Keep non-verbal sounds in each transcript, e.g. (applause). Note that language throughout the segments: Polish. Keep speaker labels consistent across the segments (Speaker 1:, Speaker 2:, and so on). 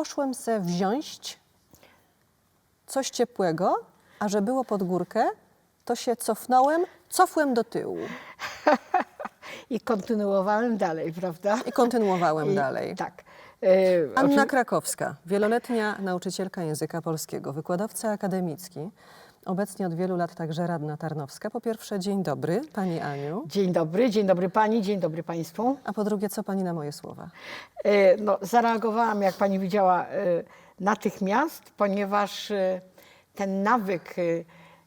Speaker 1: poszłem se wziąć coś ciepłego, a że było pod górkę, to się cofnąłem, cofłem do tyłu (laughs)
Speaker 2: I kontynuowałem dalej, prawda?
Speaker 1: i kontynuowałem
Speaker 2: I-
Speaker 1: dalej.
Speaker 2: Tak. E,
Speaker 1: Anna
Speaker 2: oczy-
Speaker 1: Krakowska, wieloletnia nauczycielka języka polskiego, wykładowca akademicki, obecnie od wielu lat także radna tarnowska. Po pierwsze, dzień dobry, pani Aniu,
Speaker 2: Dzień dobry, dzień dobry pani, dzień dobry państwu.
Speaker 1: a po drugie, co pani na moje słowa?
Speaker 2: E, No, zareagowałam, jak pani widziała, e, natychmiast, ponieważ e, ten nawyk, e,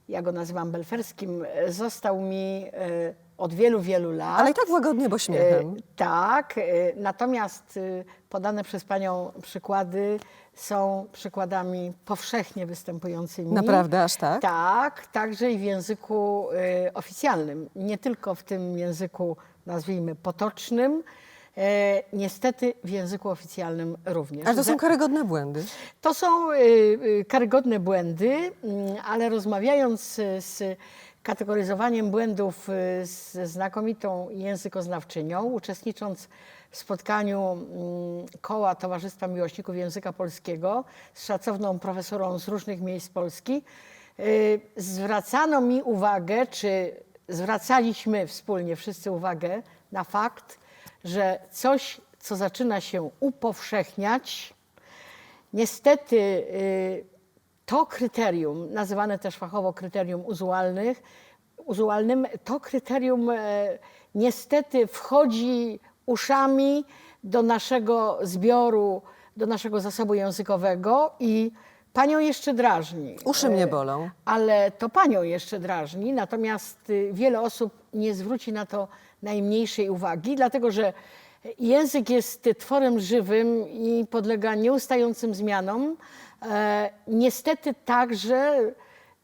Speaker 2: ja go nazywam belferskim, e, został mi e, od wielu, wielu lat.
Speaker 1: Ale i tak łagodnie, bo śmiechem.
Speaker 2: E, Tak, e, natomiast e, podane przez Panią przykłady są przykładami powszechnie występującymi.
Speaker 1: Naprawdę, aż tak?
Speaker 2: Tak, także i w języku oficjalnym, nie tylko w tym języku, nazwijmy, potocznym, e, niestety w języku oficjalnym również.
Speaker 1: Ale to są karygodne błędy.
Speaker 2: to są y, y, karygodne błędy, mm, ale rozmawiając y, z kategoryzowaniem błędów y, z znakomitą językoznawczynią, uczestnicząc w spotkaniu mm, koła Towarzystwa Miłośników Języka Polskiego z szacowną profesorą z różnych miejsc Polski, y, zwracano mi uwagę, czy zwracaliśmy wspólnie wszyscy uwagę na fakt, że coś, co zaczyna się upowszechniać, Niestety y, to kryterium, nazywane też fachowo kryterium uzualnych, uzualnym, to kryterium e, niestety wchodzi uszami do naszego zbioru, do naszego zasobu językowego i panią jeszcze drażni.
Speaker 1: Uszy
Speaker 2: E,
Speaker 1: mnie bolą.
Speaker 2: ale to panią jeszcze drażni, natomiast y, wiele osób nie zwróci na to najmniejszej uwagi, dlatego że język jest tworem żywym i podlega nieustającym zmianom. E, niestety także,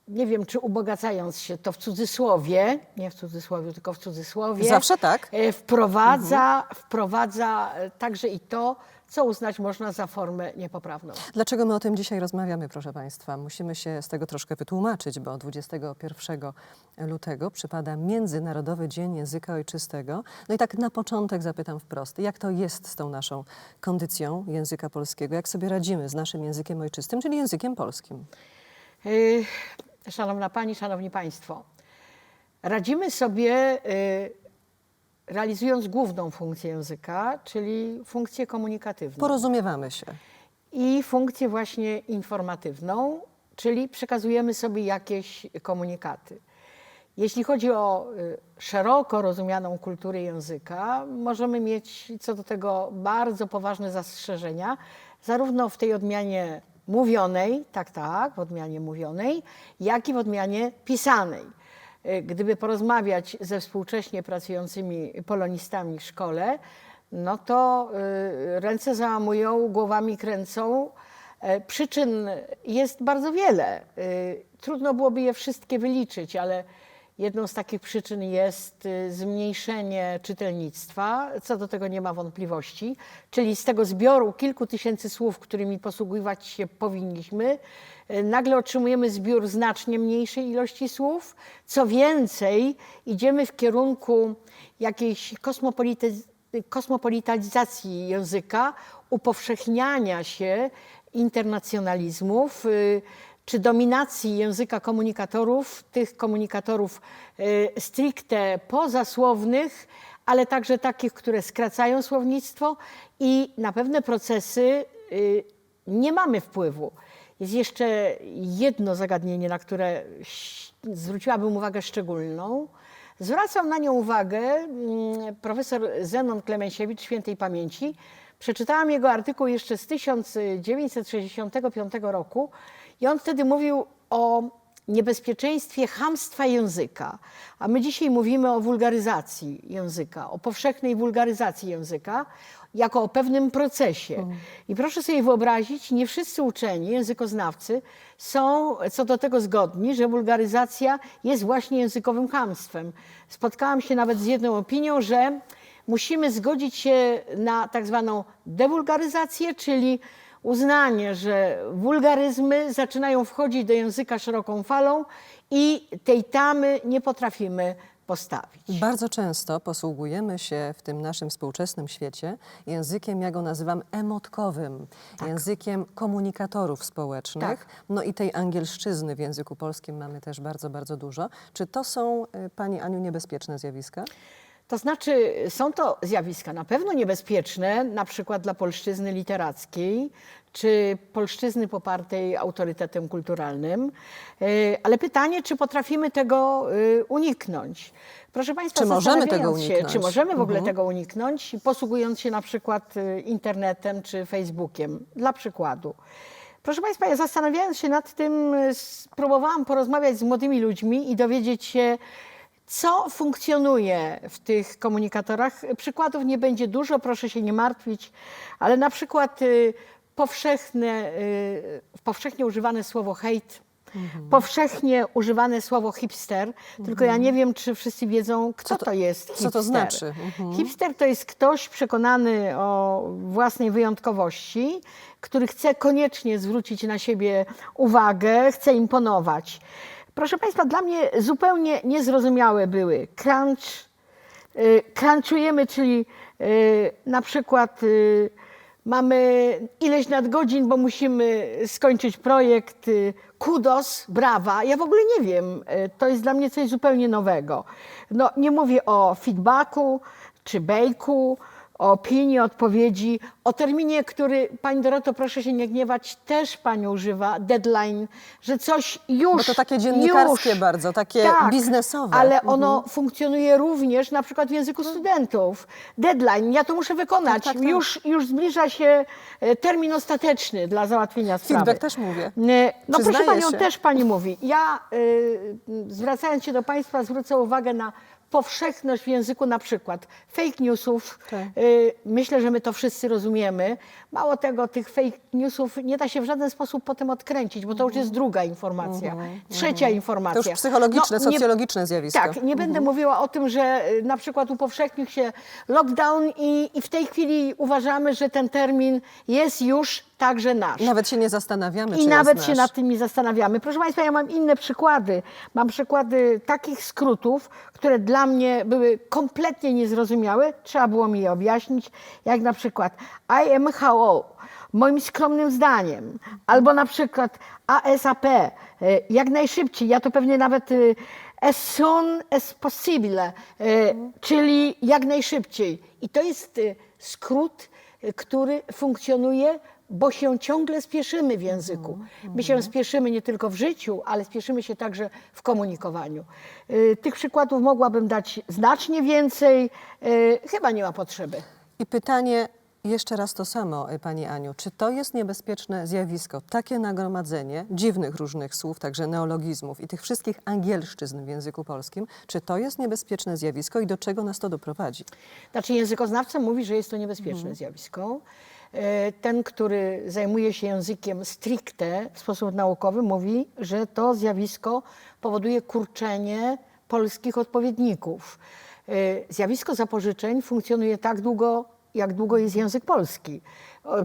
Speaker 2: nie wiem czy ubogacając się, to w cudzysłowie, nie w cudzysłowie, tylko w cudzysłowie.
Speaker 1: Zawsze tak.
Speaker 2: e, Wprowadza, wprowadza e, także i to, co uznać można za formę niepoprawną.
Speaker 1: Dlaczego my o tym dzisiaj rozmawiamy, proszę Państwa? Musimy się z tego troszkę wytłumaczyć, bo 21 lutego przypada Międzynarodowy Dzień Języka Ojczystego. No i tak na początek zapytam wprost, jak to jest z tą naszą kondycją języka polskiego? Jak sobie radzimy z naszym językiem ojczystym, czyli językiem polskim?
Speaker 2: Y, Szanowna Pani, Szanowni Państwo, radzimy sobie y, realizując główną funkcję języka, czyli funkcję komunikatywną
Speaker 1: Porozumiewamy się.
Speaker 2: i funkcję właśnie informatywną, czyli przekazujemy sobie jakieś komunikaty. Jeśli chodzi o y, szeroko rozumianą kulturę języka, możemy mieć co do tego bardzo poważne zastrzeżenia, zarówno w tej odmianie mówionej, tak, tak, w odmianie mówionej, jak i w odmianie pisanej. Y, Gdyby porozmawiać ze współcześnie pracującymi polonistami w szkole, no to y, ręce załamują, głowami kręcą. E, Przyczyn jest bardzo wiele. Trudno byłoby je wszystkie wyliczyć, ale jedną z takich przyczyn jest y, zmniejszenie czytelnictwa. Co do tego nie ma wątpliwości. Czyli z tego zbioru kilku tysięcy słów, którymi posługiwać się powinniśmy, y, nagle otrzymujemy zbiór znacznie mniejszej ilości słów. Co więcej, idziemy w kierunku jakiejś kosmopolitalizacji języka, upowszechniania się internacjonalizmów, y, czy dominacji języka komunikatorów, tych komunikatorów y, stricte pozasłownych, ale także takich, które skracają słownictwo i na pewne procesy y, nie mamy wpływu. Jest jeszcze jedno zagadnienie, na które zwróciłabym uwagę szczególną. Zwracał na nią uwagę mm, profesor Zenon Klemensiewicz świętej pamięci. Przeczytałam jego artykuł jeszcze z 1965 roku i on wtedy mówił o niebezpieczeństwie chamstwa języka. A my dzisiaj mówimy o wulgaryzacji języka, o powszechnej wulgaryzacji języka, jako o pewnym procesie. I proszę sobie wyobrazić, nie wszyscy uczeni, językoznawcy są co do tego zgodni, że wulgaryzacja jest właśnie językowym chamstwem. Spotkałam się nawet z jedną opinią, że musimy zgodzić się na tak zwaną dewulgaryzację, czyli uznanie, że wulgaryzmy zaczynają wchodzić do języka szeroką falą i tej tamy nie potrafimy postawić.
Speaker 1: Bardzo często posługujemy się w tym naszym współczesnym świecie językiem, ja go nazywam emotkowym, językiem komunikatorów społecznych.
Speaker 2: Tak.
Speaker 1: No i tej angielszczyzny w języku polskim mamy też bardzo, bardzo dużo. Czy to są, y, Pani Aniu, niebezpieczne zjawiska?
Speaker 2: To znaczy, są to zjawiska na pewno niebezpieczne, na przykład dla polszczyzny literackiej, czy polszczyzny popartej autorytetem kulturalnym, E, ale pytanie, czy potrafimy tego e, uniknąć. Proszę Państwa,
Speaker 1: Czy możemy tego
Speaker 2: zastanawiając się,
Speaker 1: uniknąć?
Speaker 2: czy możemy w ogóle
Speaker 1: Mhm.
Speaker 2: tego uniknąć, posługując się na przykład e, internetem czy Facebookiem, dla przykładu. Proszę Państwa, ja zastanawiając się nad tym, spróbowałam porozmawiać z młodymi ludźmi i dowiedzieć się, co funkcjonuje w tych komunikatorach. Przykładów nie będzie dużo, proszę się nie martwić, ale na przykład y, powszechne, y, powszechnie używane słowo hejt,
Speaker 1: Mhm.
Speaker 2: powszechnie używane słowo hipster, tylko ja nie wiem, czy wszyscy wiedzą, kto
Speaker 1: Co
Speaker 2: to,
Speaker 1: to-
Speaker 2: jest
Speaker 1: co
Speaker 2: hipster.
Speaker 1: to znaczy? Mhm.
Speaker 2: Hipster to jest ktoś przekonany o własnej wyjątkowości, który chce koniecznie zwrócić na siebie uwagę, chce imponować. Proszę Państwa, dla mnie zupełnie niezrozumiałe były crunch, y, crunchujemy, czyli y, na przykład y, mamy ileś nadgodzin, bo musimy skończyć projekt, kudos, brawa. Ja w ogóle nie wiem, to jest dla mnie coś zupełnie nowego. No, nie mówię o feedbacku czy bejku, o opinii, odpowiedzi, o terminie, który, Pani Doroto, proszę się nie gniewać, też Pani używa, deadline, że coś już...
Speaker 1: Bo to takie dziennikarskie
Speaker 2: już,
Speaker 1: bardzo, takie
Speaker 2: tak,
Speaker 1: biznesowe.
Speaker 2: Ale ono funkcjonuje również na przykład w języku studentów. Deadline, ja to muszę wykonać.
Speaker 1: Tak, tak, tak.
Speaker 2: Już, już zbliża się e, termin ostateczny dla załatwienia sprawy.
Speaker 1: Feedback też mówię.
Speaker 2: E, No proszę Panią,
Speaker 1: się.
Speaker 2: też Pani mówi. Ja y, zwracając się do Państwa zwrócę uwagę na powszechność w języku na przykład fake newsów.
Speaker 1: Tak.
Speaker 2: Y, Myślę, że my to wszyscy rozumiemy. Mało tego, tych fake newsów nie da się w żaden sposób potem odkręcić, bo to już jest druga informacja. Trzecia informacja.
Speaker 1: Mhm. To już psychologiczne,
Speaker 2: No, nie-
Speaker 1: socjologiczne zjawisko.
Speaker 2: tak, nie będę mówiła o tym, że y, na przykład upowszechnił się lockdown i, i w tej chwili uważamy, że ten termin jest już także nasz.
Speaker 1: Nawet się nie zastanawiamy,
Speaker 2: I
Speaker 1: czy
Speaker 2: nawet
Speaker 1: jest
Speaker 2: się
Speaker 1: nasz.
Speaker 2: nad tym nie zastanawiamy. Proszę Państwa, ja mam inne przykłady. Mam przykłady takich skrótów, które dla mnie były kompletnie niezrozumiałe. Trzeba było mi je objaśnić, jak na przykład IMHO, moim skromnym zdaniem, albo na przykład ASAP, e, jak najszybciej. Ja to pewnie nawet e, as soon as possible, e, czyli jak najszybciej. I to jest e, skrót, e, który funkcjonuje bo się ciągle spieszymy w języku. My się spieszymy nie tylko w życiu, ale spieszymy się także w komunikowaniu. Y, Tych przykładów mogłabym dać znacznie więcej. Y, Chyba nie ma potrzeby.
Speaker 1: I pytanie jeszcze raz to samo, y, Pani Aniu. Czy to jest niebezpieczne zjawisko, takie nagromadzenie dziwnych różnych słów, także neologizmów i tych wszystkich angielszczyzn w języku polskim, czy to jest niebezpieczne zjawisko i do czego nas to doprowadzi?
Speaker 2: Znaczy językoznawca mówi, że jest to niebezpieczne zjawisko. E, Ten, który zajmuje się językiem stricte w sposób naukowy, mówi, że to zjawisko powoduje kurczenie polskich odpowiedników. E, Zjawisko zapożyczeń funkcjonuje tak długo, jak długo jest język polski.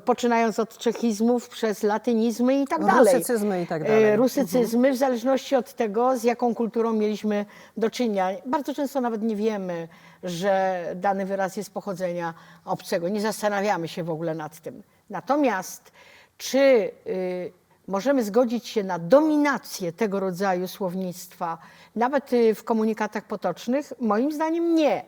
Speaker 2: Poczynając od czechizmów przez latynizmy i tak dalej.
Speaker 1: Rusycyzmy i tak
Speaker 2: E,
Speaker 1: dalej.
Speaker 2: Rusycyzmy w zależności od tego, z jaką kulturą mieliśmy do czynienia. Bardzo często nawet nie wiemy, że dany wyraz jest pochodzenia obcego. Nie zastanawiamy się w ogóle nad tym. Natomiast czy y, możemy zgodzić się na dominację tego rodzaju słownictwa, nawet y, w komunikatach potocznych? Moim zdaniem nie.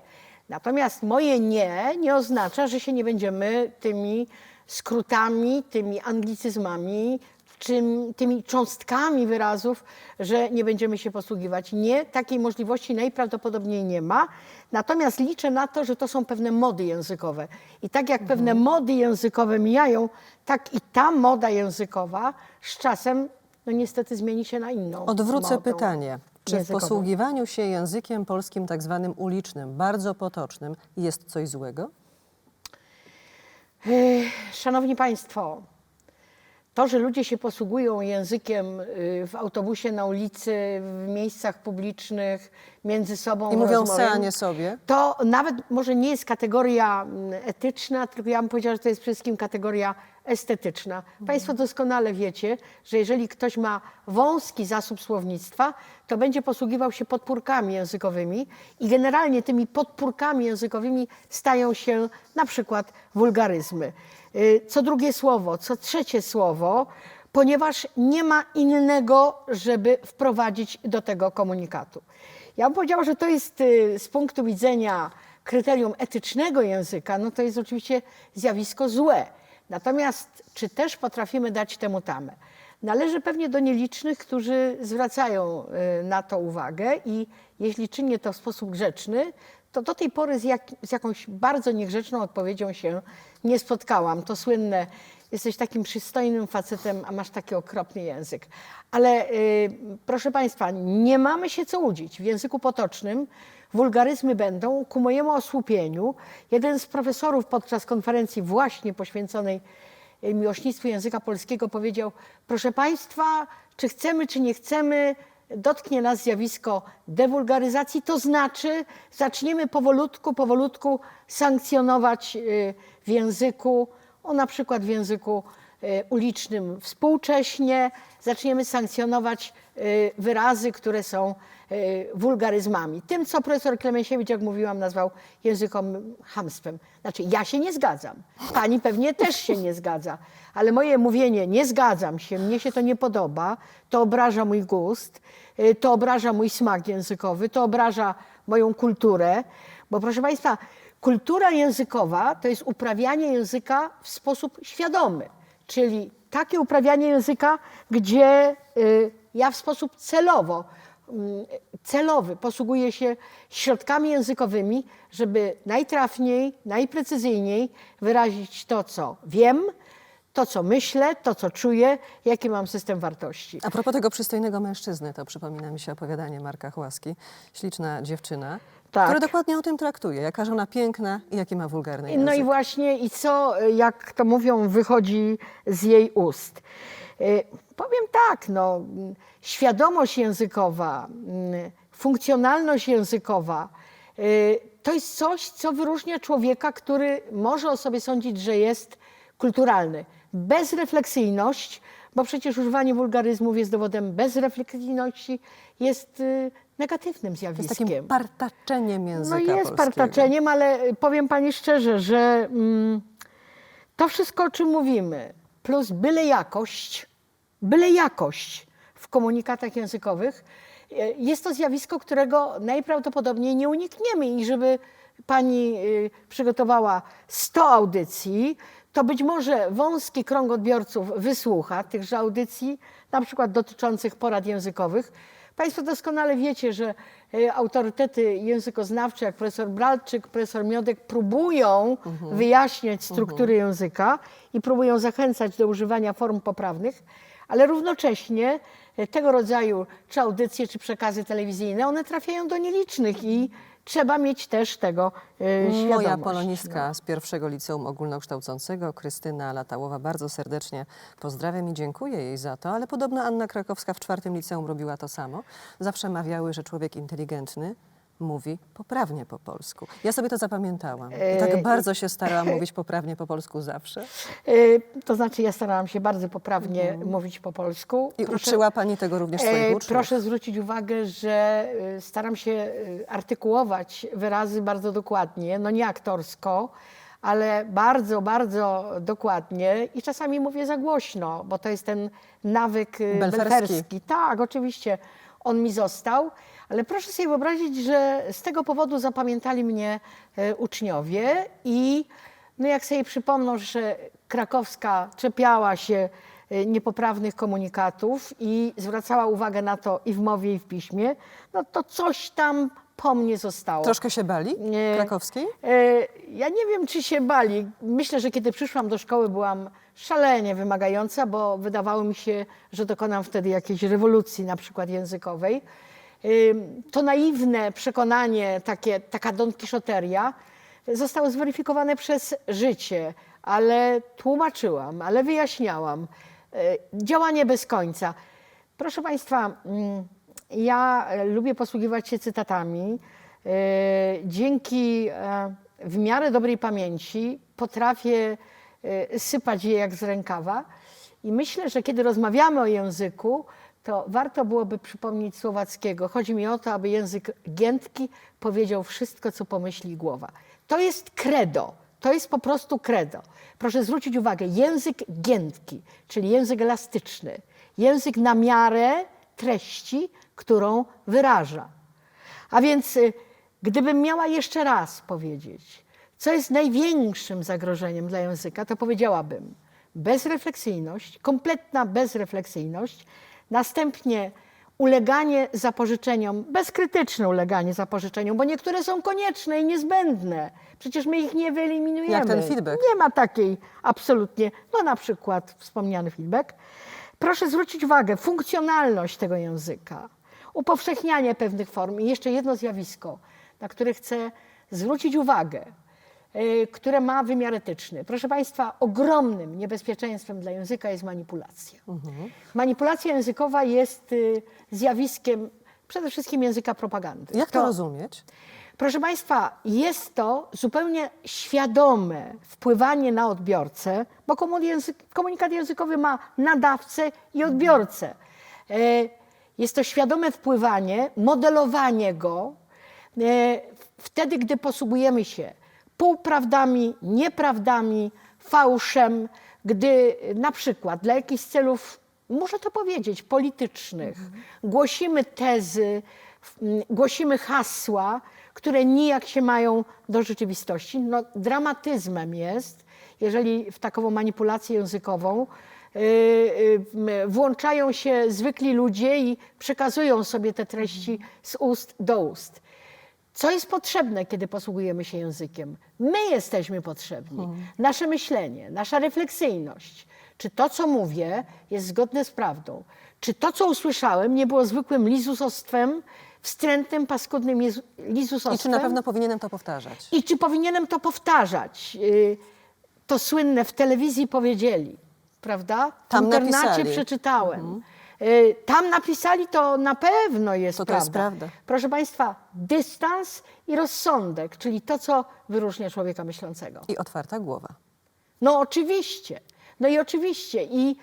Speaker 2: Natomiast moje nie nie oznacza, że się nie będziemy tymi skrótami, tymi anglicyzmami, czym, tymi cząstkami wyrazów, że nie będziemy się posługiwać. Nie, takiej możliwości najprawdopodobniej nie ma. Natomiast liczę na to, że to są pewne mody językowe. I tak jak pewne mody językowe mijają, tak i ta moda językowa z czasem, no niestety zmieni się na inną.
Speaker 1: Odwrócę
Speaker 2: modę
Speaker 1: pytanie. Czy w
Speaker 2: językową.
Speaker 1: posługiwaniu się językiem polskim tak zwanym ulicznym, bardzo potocznym, jest coś złego?
Speaker 2: Ech, Szanowni Państwo, to, że ludzie się posługują językiem y, w autobusie, na ulicy, w miejscach publicznych, między sobą
Speaker 1: I mówią se, a nie sobie?
Speaker 2: To nawet może nie jest kategoria mm, etyczna, tylko ja bym powiedziała, że to jest przede wszystkim kategoria estetyczna. Państwo doskonale wiecie, że jeżeli ktoś ma wąski zasób słownictwa, to będzie posługiwał się podpórkami językowymi i generalnie tymi podpórkami językowymi stają się na przykład wulgaryzmy. Y, Co drugie słowo, co trzecie słowo, ponieważ nie ma innego, żeby wprowadzić do tego komunikatu. Ja bym powiedziała, że to jest y, z punktu widzenia kryterium etycznego języka, no to jest oczywiście zjawisko złe. Natomiast czy też potrafimy dać temu tamę? Należy pewnie do nielicznych, którzy zwracają y, na to uwagę i jeśli czynię to w sposób grzeczny, to do tej pory z, jak, z jakąś bardzo niegrzeczną odpowiedzią się nie spotkałam. To słynne, jesteś takim przystojnym facetem, a masz taki okropny język. Ale y, proszę Państwa, nie mamy się co łudzić. W języku potocznym wulgaryzmy będą. Ku mojemu osłupieniu, jeden z profesorów podczas konferencji właśnie poświęconej y, miłośnictwu języka polskiego powiedział, proszę Państwa, czy chcemy, czy nie chcemy, dotknie nas zjawisko dewulgaryzacji, to znaczy zaczniemy powolutku, powolutku sankcjonować y, w języku, o na przykład w języku ulicznym współcześnie, zaczniemy sankcjonować y, wyrazy, które są y, wulgaryzmami. Tym, co profesor Klemensiewicz, jak mówiłam, nazwał językom hamstwem. Znaczy, ja się nie zgadzam. Pani pewnie też się nie zgadza. Ale moje mówienie nie zgadzam się, mnie się to nie podoba, to obraża mój gust, to obraża mój smak językowy, to obraża moją kulturę. Bo proszę Państwa, kultura językowa to jest uprawianie języka w sposób świadomy. Czyli takie uprawianie języka, gdzie y, ja w sposób celowo, mm, celowy posługuję się środkami językowymi, żeby najtrafniej, najprecyzyjniej wyrazić to, co wiem, to, co myślę, to, co czuję, jaki mam system wartości.
Speaker 1: A propos tego przystojnego mężczyzny, to przypomina mi się opowiadanie Marka Chłaski, śliczna dziewczyna,
Speaker 2: Tak.
Speaker 1: która dokładnie o tym traktuje, jaka żona piękna i jaki ma wulgarny
Speaker 2: No
Speaker 1: język.
Speaker 2: i właśnie, i co, jak to mówią, wychodzi z jej ust. Y, Powiem tak, no, świadomość językowa, mm, funkcjonalność językowa y, to jest coś, co wyróżnia człowieka, który może o sobie sądzić, że jest kulturalny. Bezrefleksyjność, bo przecież używanie wulgaryzmów jest dowodem bezrefleksyjności, jest y, negatywnym
Speaker 1: To
Speaker 2: zjawiskiem.
Speaker 1: jest takim partaczeniem języka
Speaker 2: No jest
Speaker 1: polskiego.
Speaker 2: partaczeniem, ale powiem pani szczerze, że mm, to wszystko, o czym mówimy, plus byle jakość, byle jakość w komunikatach językowych, e, jest to zjawisko, którego najprawdopodobniej nie unikniemy. I żeby pani y, przygotowała 100 audycji, to być może wąski krąg odbiorców wysłucha tychże audycji, na przykład dotyczących porad językowych. Państwo doskonale wiecie, że e, autorytety językoznawcze, jak profesor Bralczyk, profesor Miodek, próbują wyjaśniać struktury języka i próbują zachęcać do używania form poprawnych, ale równocześnie e, tego rodzaju czy audycje, czy przekazy telewizyjne, one trafiają do nielicznych i trzeba mieć też tego e, świadomość.
Speaker 1: Moja
Speaker 2: no.
Speaker 1: polonistka z pierwszego liceum ogólnokształcącego, Krystyna Latałowa, bardzo serdecznie pozdrawiam i dziękuję jej za to, ale podobno Anna Krakowska w czwartym liceum robiła to samo. Zawsze mawiały, że człowiek inteligentny mówi poprawnie po polsku. Ja sobie to zapamiętałam. I
Speaker 2: E,
Speaker 1: tak bardzo się starałam (laughs) mówić poprawnie po polsku zawsze.
Speaker 2: E, To znaczy, ja starałam się bardzo poprawnie mówić po polsku.
Speaker 1: I uczyła Pani tego również swoich
Speaker 2: E,
Speaker 1: uczniów.
Speaker 2: Proszę zwrócić uwagę, że e, staram się e, artykułować wyrazy bardzo dokładnie, no nie aktorsko, ale bardzo, bardzo dokładnie i czasami mówię za głośno, bo to jest ten nawyk e,
Speaker 1: Belferski.
Speaker 2: belferski. Tak, oczywiście, on mi został, ale proszę sobie wyobrazić, że z tego powodu zapamiętali mnie e, uczniowie i no jak sobie przypomną, że Krakowska czepiała się e, niepoprawnych komunikatów i zwracała uwagę na to i w mowie, i w piśmie, no to coś tam po mnie zostało.
Speaker 1: Troszkę się bali. Krakowskiej?
Speaker 2: E, Ja nie wiem, czy się bali. Myślę, że kiedy przyszłam do szkoły, byłam szalenie wymagająca, bo wydawało mi się, że dokonam wtedy jakiejś rewolucji, na przykład językowej. Ym, To naiwne przekonanie, takie, taka donkiszoteria, zostało zweryfikowane przez życie, ale tłumaczyłam, ale wyjaśniałam. E, Działanie bez końca. Proszę Państwa, mm, ja e, lubię posługiwać się cytatami. E, Dzięki e, w miarę dobrej pamięci potrafię sypać je jak z rękawa. I myślę, że kiedy rozmawiamy o języku, to warto byłoby przypomnieć słowackiego. Chodzi mi o to, aby język giętki powiedział wszystko, co pomyśli głowa. To jest credo, to jest po prostu credo. Proszę zwrócić uwagę, język giętki, czyli język elastyczny, język na miarę treści, którą wyraża. A więc y, gdybym miała jeszcze raz powiedzieć, co jest największym zagrożeniem dla języka, to powiedziałabym bezrefleksyjność, kompletna bezrefleksyjność, następnie uleganie zapożyczeniom, bezkrytyczne uleganie zapożyczeniom, bo niektóre są konieczne i niezbędne. Przecież my ich nie wyeliminujemy.
Speaker 1: Jak ten feedback.
Speaker 2: Nie ma takiej absolutnie, no na przykład wspomniany feedback. Proszę zwrócić uwagę, funkcjonalność tego języka, upowszechnianie pewnych form i jeszcze jedno zjawisko, na które chcę zwrócić uwagę, y, które ma wymiar etyczny. Proszę Państwa, ogromnym niebezpieczeństwem dla języka jest manipulacja. Manipulacja językowa jest y, zjawiskiem przede wszystkim języka propagandy.
Speaker 1: Jak to rozumieć?
Speaker 2: Proszę Państwa, jest to zupełnie świadome wpływanie na odbiorcę, bo komunikat językowy ma nadawcę i odbiorcę. E, Jest to świadome wpływanie, modelowanie go e, wtedy, gdy posługujemy się półprawdami, nieprawdami, fałszem, gdy na przykład dla jakichś celów, muszę to powiedzieć, politycznych, głosimy tezy, głosimy hasła, które nijak się mają do rzeczywistości. No, dramatyzmem jest, jeżeli w takową manipulację językową włączają się zwykli ludzie i przekazują sobie te treści z ust do ust. Co jest potrzebne, kiedy posługujemy się językiem? My jesteśmy potrzebni. Nasze myślenie, nasza refleksyjność. Czy to, co mówię, jest zgodne z prawdą? Czy to, co usłyszałem, nie było zwykłym lizusostwem, wstrętnym, paskudnym lizusostwem?
Speaker 1: I czy na pewno powinienem to powtarzać?
Speaker 2: I czy powinienem to powtarzać? Y, To słynne w telewizji powiedzieli, prawda? W
Speaker 1: Tam
Speaker 2: internacie
Speaker 1: napisali. Mhm.
Speaker 2: przeczytałem. Y, Tam napisali, to na pewno jest
Speaker 1: To to
Speaker 2: prawda.
Speaker 1: jest prawda.
Speaker 2: Proszę Państwa, dystans i rozsądek, czyli to, co wyróżnia człowieka myślącego.
Speaker 1: I otwarta głowa.
Speaker 2: No oczywiście. No i oczywiście. I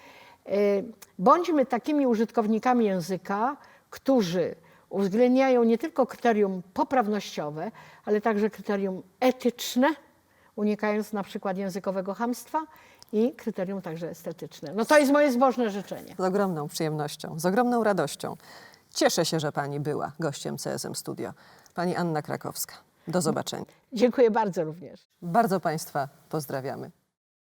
Speaker 2: y, bądźmy takimi użytkownikami języka, którzy uwzględniają nie tylko kryterium poprawnościowe, ale także kryterium etyczne, unikając na przykład językowego hamstwa i kryterium także estetyczne. No to jest moje zbożne życzenie.
Speaker 1: Z ogromną przyjemnością, z ogromną radością. Cieszę się, że pani była gościem CSM Studio. Pani Anna Krakowska. Do zobaczenia.
Speaker 2: Dziękuję bardzo również.
Speaker 1: Bardzo państwa pozdrawiamy.